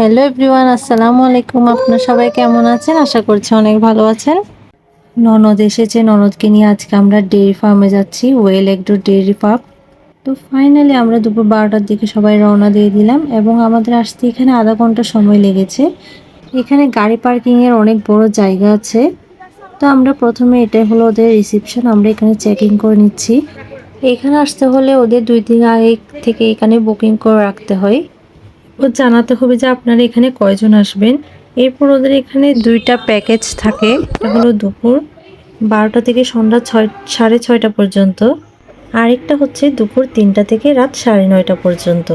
Hello everyone, আসসালামু আলাইকুম। আপনার সবাই কেমন আছেন? আশা করছি অনেক ভালো আছেন। ননদ এসেছে। ননদকে নিয়ে আজকে আমরা ডেয়ারি ফার্মে যাচ্ছি, ওয়েল একটু ডেয়ারি ফার্ম। তো ফাইনালি আমরা দুপুর বারোটার দিকে সবাই রওনা দিয়ে দিলাম এবং আমাদের আসতে এখানে আধা ঘণ্টা সময় লেগেছে। এখানে গাড়ি পার্কিংয়ের অনেক বড় জায়গা আছে। তো আমরা প্রথমে এটাই হলো ওদের রিসিপশন, আমরা এখানে চেকিং করে নিচ্ছি। এখানে আসতে হলে ওদের দুই দিন আগে থেকে এখানে বুকিং করে রাখতে হয়। জানাতে হবে যে আপনারা এখানে কয়জন আসবেন। এরপর ওদের এখানে দুইটা প্যাকেজ থাকে। একটা হলো দুপুর বারোটা থেকে সন্ধ্যা ছয়, সাড়ে ছয়টা পর্যন্ত। আরেকটা হচ্ছে দুপুর তিনটা থেকে রাত সাড়ে নয়টা পর্যন্ত।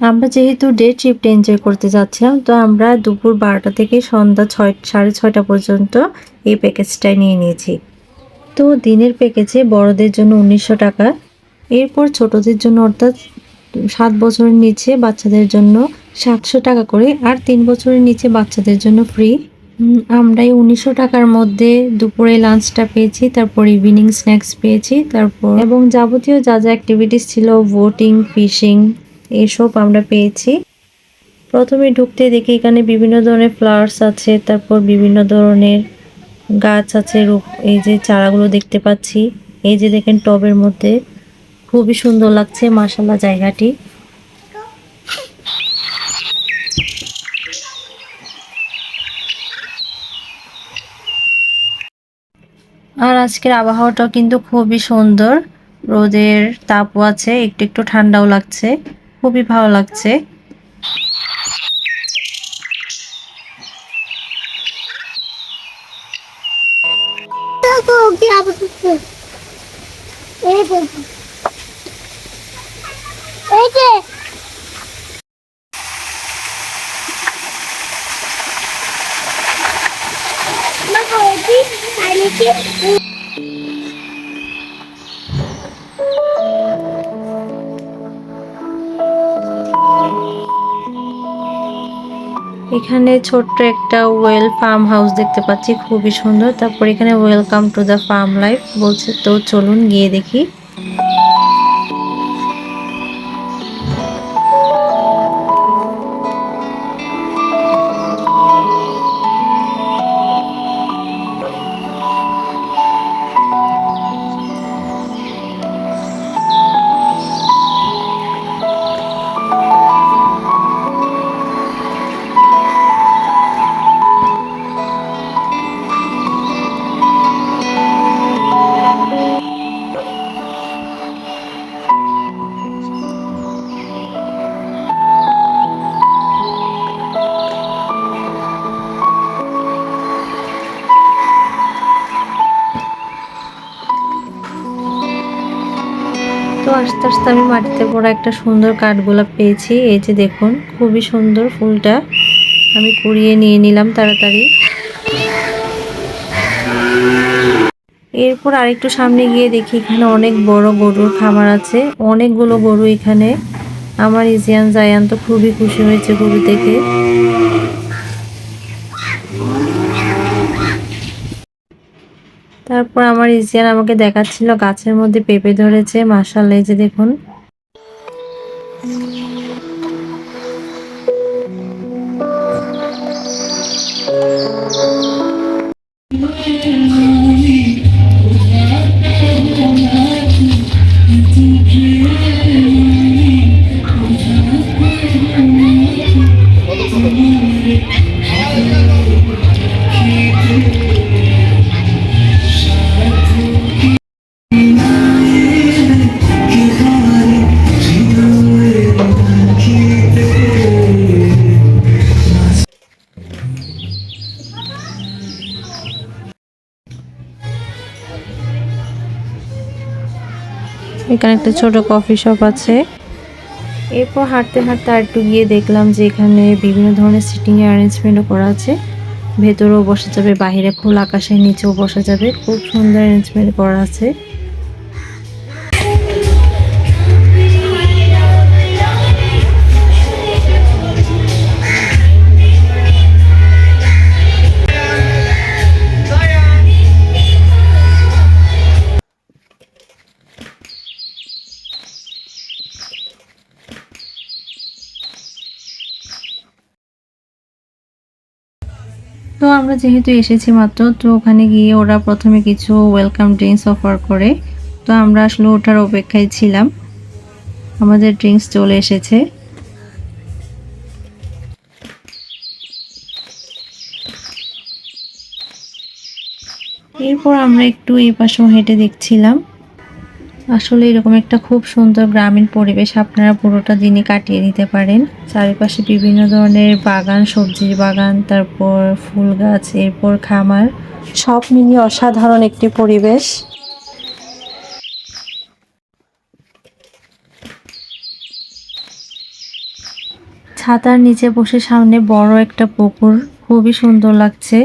আমরা যেহেতু ডে ট্রিপটা এনজয় করতে যাচ্ছিলাম, তো আমরা দুপুর বারোটা থেকে সন্ধ্যা ছয়, সাড়ে ছয়টা পর্যন্ত এই প্যাকেজটাই নিয়ে নিয়েছি। তো দিনের প্যাকেজে বড়দের জন্য উনিশশো টাকা। এরপর ছোটদের জন্য অর্থাৎ সাত বছরের নিচে বাচ্চাদের জন্য সাতশো টাকা করে আর তিন বছরের নিচে বাচ্চাদের জন্য ফ্রি আমরা এই উনিশশো টাকার মধ্যে দুপুরে লাঞ্চটা পেয়েছি, তারপর ইভিনিং স্ন্যাক্স পেয়েছি, তারপর এবং যাবতীয় যা যা অ্যাক্টিভিটিস ছিল বোটিং ফিশিং এসব আমরা পেয়েছি। প্রথমে ঢুকতে দেখি এখানে বিভিন্ন ধরনের ফ্লাওয়ার্স আছে, তারপর বিভিন্ন ধরনের গাছ আছে, রূপ এই যে চারাগুলো দেখতে পাচ্ছি। এই যে দেখেন টবের মধ্যে। খুবই সুন্দর লাগছে মাসাল্লাহ জায়গাটি। আর আজকের আবহাওয়াটাও কিন্তু খুবই সুন্দর। রোদের তাপও আছে, একটু একটু ঠান্ডাও লাগছে, খুবই ভালো লাগছে। এই এখানে ছোট্ট একটা ওয়েল ফার্ম হাউস দেখতে পাচ্ছি, খুবই সুন্দর। তারপর এখানে welcome to the farm life বলছে, তো চলুন গিয়ে দেখি। আস্তে আস্তে আমি মাটিতে পড়া একটা সুন্দর কাঠগোলাপ পেয়েছি। এই যে দেখুন, খুবই সুন্দর ফুলটা। আমি কুড়িয়ে নিয়ে নিলাম তাড়াতাড়ি। এরপর আরেকটু সামনে গিয়ে দেখি, এখানে অনেক বড় গরুর খামার আছে। অনেকগুলো গরু এখানে। আমার ইজিয়ান জায়ান তো খুবই খুশি হয়েছে গরু দেখে। তারপর আমার ইজিয়ান আমাকে দেখাচ্ছিল গাছের মধ্যে পেঁপে ধরেছে মাসাল এই যে দেখুন। এখানে একটা ছোট কফি শপ আছে। এরপর হাঁটতে হাঁটতে আর একটু গিয়ে দেখলাম যে এখানে বিভিন্ন ধরনের সিটিং অ্যারেঞ্জমেন্টও করা আছে। ভেতরেও বসা যাবে, বাহিরে খোলা আকাশের নিচেও বসা যাবে। খুব সুন্দর অ্যারেঞ্জমেন্ট করা আছে। তো আমরা যেহেতু এসেছি মাত্র, তো ওখানে গিয়ে ওরা প্রথমে কিছু ওয়েলকাম ড্রিঙ্কস অফার করে। তো আমরা আসলে ওটার অপেক্ষায় ছিলাম। আমাদের ড্রিঙ্কস চলে এসেছে। এরপর আমরা একটু এই পাশেও হেঁটে দেখছিলাম। আসলে এরকম একটা খুব সুন্দর গ্রামীণ পরিবেশ আপনারা পুরোটা দিনে কাটিয়ে নিতে পারেন। চারিপাশে বিভিন্ন ধরনের বাগান সবজির বাগান তারপর ফুল গাছ এরপর খামার। সব মিলিয়ে অসাধারণ একটি পরিবেশ। ছাতার নিচে বসে সামনে বড় একটা পুকুর। খুবই সুন্দর লাগছে।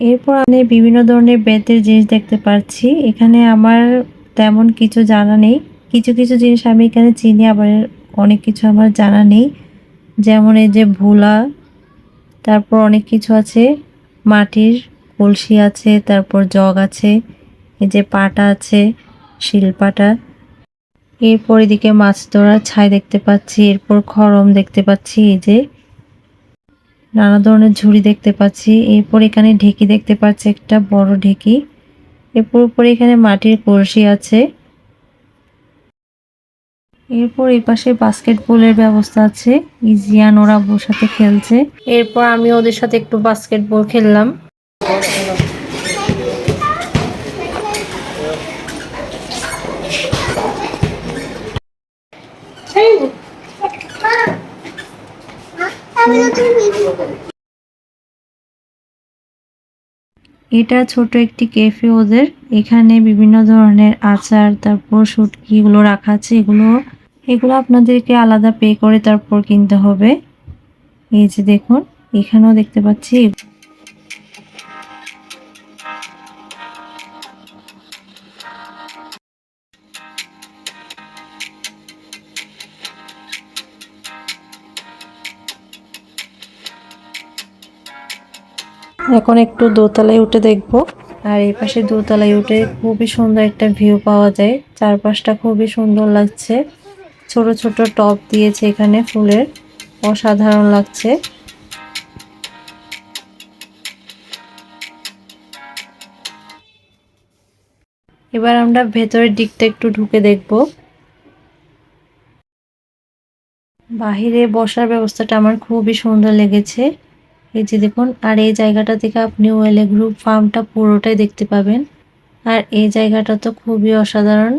এরপর আমি বিভিন্ন ধরনের বেতের জিনিস দেখতে পাচ্ছি এখানে আমার তেমন কিছু জানা নেই। কিছু কিছু জিনিস আমি এখানে চিনি, আবার অনেক কিছু আমার জানা নেই। যেমন এই যে ভোলা, তারপর অনেক কিছু আছে। মাটির কলসি আছে, তারপর জগ আছে, এই যে পাটা আছে শিলপাটা এরপর এদিকে মাছ ধরার ছাই দেখতে পাচ্ছি, এরপর খরম দেখতে পাচ্ছি, এই যে নানা ধরনের ঝুড়ি দেখতে পাচ্ছি। এরপর এখানে ঢেকি দেখতে পাচ্ছি, একটা বড় ঢেকি। এরপর উপরে এখানে মাটির কলসি আছে। এরপর এই পাশে বাস্কেটবলের ব্যবস্থা আছে। ইজিয়ান ওরা সাথে খেলছে। এরপর আমি ওদের সাথে একটু বাস্কেটবল খেললাম। এটা ছোট একটি ক্যাফে ওদের। এখানে বিভিন্ন ধরনের আচার, তারপর শুটকিগুলো রাখা আছে। এগুলো এগুলো আপনাদেরকে আলাদা পে করে তারপর কিনতে হবে। এই যে দেখুন, এখানেও দেখতে পাচ্ছি। এখন একটু দোতলায় উঠে দেখব। আর এই পাশে দোতলায় উঠে খুবই সুন্দর একটা ভিউ পাওয়া যায়। চারপাশটা খুবই সুন্দর লাগছে। ছোট ছোট টব দিয়েছে এখানে ফুলের। অসাধারণ লাগছে। এবার আমরা ভেতরের দিকটা একটু ঢুকে দেখব। বাহিরে বসার ব্যবস্থাটা আমার খুবই সুন্দর লেগেছে। এই যে দেখুন, আর এই জায়গাটা থেকে আপনি ওয়েলে গ্রুপ ফার্মটা পুরোটাই দেখতে পাবেন। আর এই জায়গাটা তো খুবই অসাধারণ।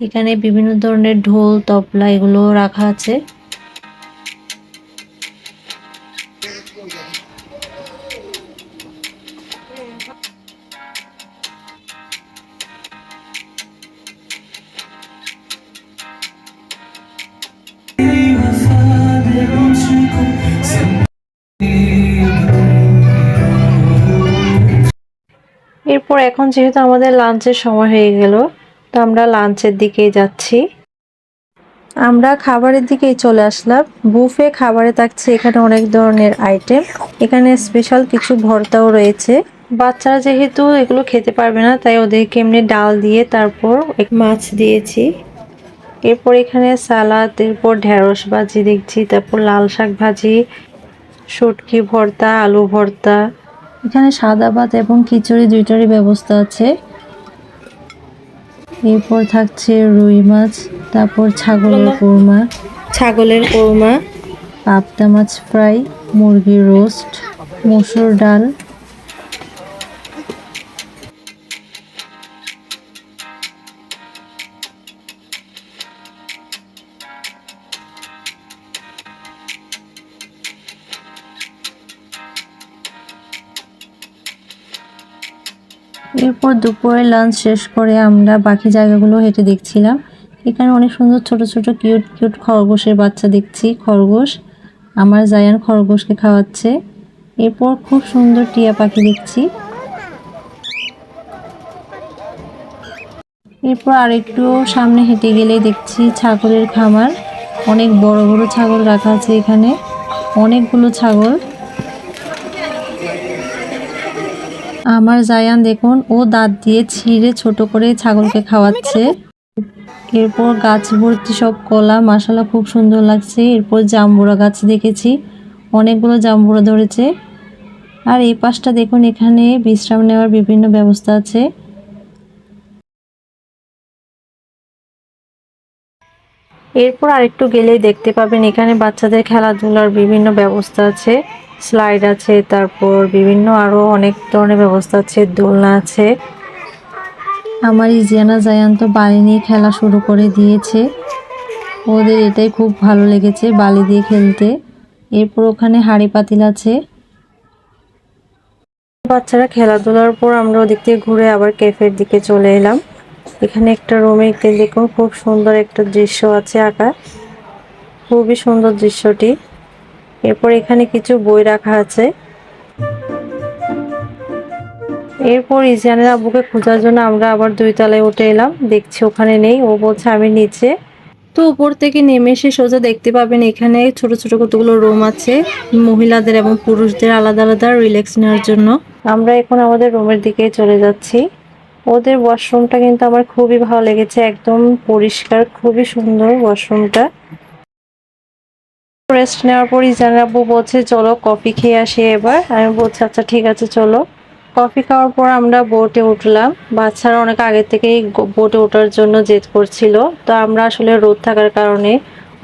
এখানে বিভিন্ন ধরনের ঢোল, তবলা এগুলো রাখা আছে। এরপর এখন যেহেতু আমাদের লাঞ্চের সময় হয়ে গেল, তো আমরা লাঞ্চের দিকেই যাচ্ছি। আমরা খাবারের দিকেই চলে আসলাম। বুফে খাবারে থাকছে এখানে অনেক ধরনের আইটেম এখানে স্পেশাল কিছু ভর্তাও রয়েছে। বাচ্চারা যেহেতু এগুলো খেতে পারবে না, তাই ওদেরকে এমনি ডাল দিয়ে তারপর এক মাছ দিয়েছি। এরপর এখানে সালাদ, এরপর ঢেঁড়স ভাজি দেখছি, তারপর লাল শাক ভাজি, শুটকি ভর্তা, আলু ভর্তা। এখানে সাদা ভাত এবং খিচুড়ি দুইটারই ব্যবস্থা আছে। এরপর থাকছে রুই মাছ তারপর ছাগলের কোরমা। ছাগলের কোরমা। পাবদা মাছ ফ্রাই মুরগির রোস্ট মসুর ডাল। দুপুরে লাঞ্চ শেষ করে আমরা বাকি জায়গাগুলো হেঁটে দেখছিলাম। এখানে অনেক সুন্দর ছোট ছোট কিউট কিউট খরগোশের বাচ্চা দেখছি, খরগোশ। আমার জায়ান খরগোশকে খাওয়াচ্ছে। এরপর খুব সুন্দর টিয়া পাখি দেখছি। এরপর আরেকটু সামনে হেঁটে গেলেই দেখছি ছাগলের খামার। অনেক বড় বড় ছাগল রাখা আছে এখানে। অনেকগুলো ছাগল। আমার জায়ান দেখুন ও দাঁত দিয়ে ছিঁড়ে ছোট করে ছাগলকে খাওয়াচ্ছে। এরপর গাছ ভর্তি সব কলা মাসালা খুব সুন্দর লাগছে। এরপর জাম্বুরা গাছ দেখেছি অনেকগুলো জাম্বুরা ধরেছে। আর এই পাশটা দেখুন এখানে বিশ্রাম নেওয়ার বিভিন্ন ব্যবস্থা আছে। এরপর আরেকটু গেলেই দেখতে পাবেন এখানে বাচ্চাদের খেলাধুলার বিভিন্ন ব্যবস্থা আছে। স্লাইড আছে, তারপর বিভিন্ন আরও অনেক ধরনের ব্যবস্থা আছে, দোলনা আছে। আমার ইজিয়ানা জায়ান তো বালি নিয়ে খেলা শুরু করে দিয়েছে। ওদের এটাই খুব ভালো লেগেছে বালি দিয়ে খেলতে। এরপর ওখানে হাড়ি পাতিল আছে। বাচ্চারা খেলাধুলার পর আমরা ওদিক থেকে ঘুরে আবার ক্যাফের দিকে চলে এলাম। এখানে একটা রুমে দেখুন, খুব সুন্দর একটা দৃশ্য আছে আঁকা খুবই সুন্দর দৃশ্যটি। এরপর এখানে কিছু বই রাখা আছে। এরপর ইজিয়ানের আব্বুকে খোঁজার জন্য আমরা আবার দুই তলায় উঠে এলাম। দেখছি ওখানে নেই, ও বলছে আমি নিচে। তো উপর থেকে নেমে এসে সোজা দেখতে পাবেন এখানে ছোট ছোট কতগুলো রুম আছে, মহিলাদের এবং পুরুষদের আলাদা আলাদা রিল্যাক্স নেওয়ার জন্য। আমরা এখন আমাদের রুমের দিকে চলে যাচ্ছি। ওদের ওয়াশরুমটা কিন্তু আমার খুবই ভালো লেগেছে, একদম পরিষ্কার, খুবই সুন্দর ওয়াশরুমটা রেস্ট নেওয়ার পরই জানাব, বলছে চলো কফি খেয়ে আসি এবার। আমি বলছি আচ্ছা ঠিক আছে, চলো। কফি খাওয়ার পর আমরা বোটে উঠলাম। বাচ্চারা অনেক আগে থেকেই বোটে ওঠার জন্য জেদ করছিল। তো আমরা আসলে রোদ থাকার কারণে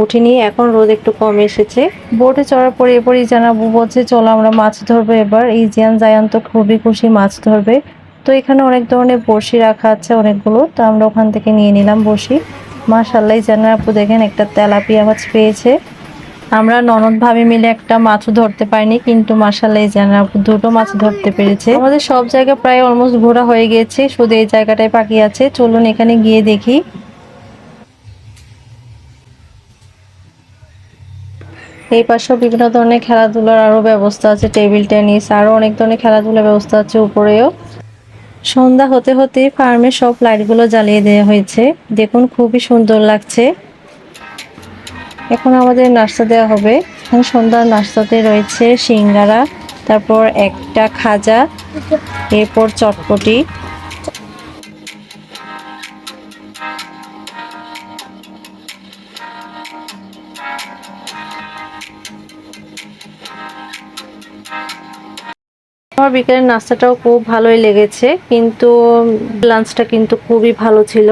উঠিনি। এখন রোদ একটু কম এসেছে। বোটে চড়ার পরে এরপরই জানাব, বলছে, চলো, আমরা মাছ ধরবো এবার। এই জিয়ান তো খুবই খুশি মাছ ধরবে। তো এখানে অনেক ধরনের বড়শি রাখা আছে অনেকগুলো। তো আমরা ওখান থেকে নিয়ে নিলাম বড়শি। মাশাল্লাহ জানার আপু দেখেন একটা তেলাপিয়া মাছ পেয়েছে। আমরা ননদ ভাবি মিলে একটা মাছ ধরতে পারিনি, কিন্তু মাসাল্লাহ জানা দুটো মাছ ধরতে পেরেছে। আমাদের সব জায়গা প্রায় অলমোস্ট ঘোরা হয়ে গেছে শুধু এই জায়গাটায় বাকি আছে। চলুন এখানে গিয়ে দেখি। এই পাশেও বিভিন্ন ধরনের খেলাধুলার আরও ব্যবস্থা আছে, টেবিল টেনিস, আরও অনেক ধরনের খেলাধুলার ব্যবস্থা আছে উপরেও। সন্ধ্যা হতে হতে ফার্মে সব লাইটগুলো জ্বালিয়ে দেওয়া হয়েছে। দেখুন, খুবই সুন্দর লাগছে। এখন আমাদের নাস্তা দেওয়া হবে। এখন সন্ধ্যার নাস্তাতে রয়েছে সিঙ্গারা, তারপর একটা খাজা, এরপর চটপটি। আমার বিকেলের নাস্তাটাও খুব ভালোই লেগেছে, কিন্তু লাঞ্চটা কিন্তু খুবই ভালো ছিল।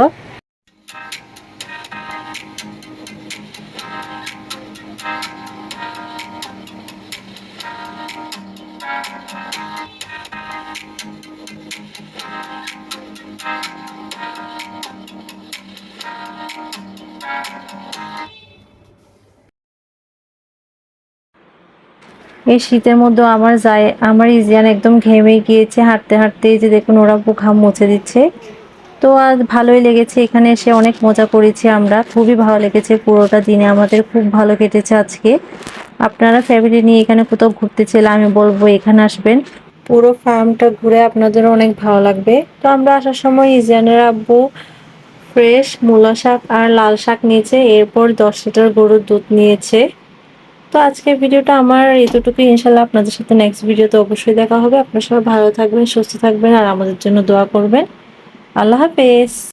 এই শীতের মধ্যে আমার যায়, আমার ইজিয়ান একদম ঘেমে গিয়েছে, হাঁটতে হাঁটতে যে দেখুন ওরা ঘাম মুছে দিচ্ছে। তো আজ ভালোই লেগেছে, এখানে এসে অনেক মজা করেছি আমরা, খুবই ভালো লেগেছে পুরোটা দিনে, আমাদের খুব ভালো কেটেছে আজকে। আপনারা ফ্যামিলি নিয়ে এখানে কোথাও ঘুরতে চাইলে আমি বলব এখানে আসবেন। পুরো ফার্মটা ঘুরে আপনাদের অনেক ভালো লাগবে। তো আমরা আসার সময় ইজিয়ানের আব্বু ফ্রেশ মূলা শাক আর লাল শাক নিয়েছে, এরপর দশ লিটার গরুর দুধ নিয়েছে। তো আজকের ভিডিওটা আমার এতটুকু ইনশাল্লাহ আপনাদের সাথে নেক্সট ভিডিওতে অবশ্যই দেখা হবে। আপনার সবাই ভালো থাকবেন, সুস্থ থাকবেন আর আমাদের জন্য দোয়া করবেন। আল্লাহ হাফেজ।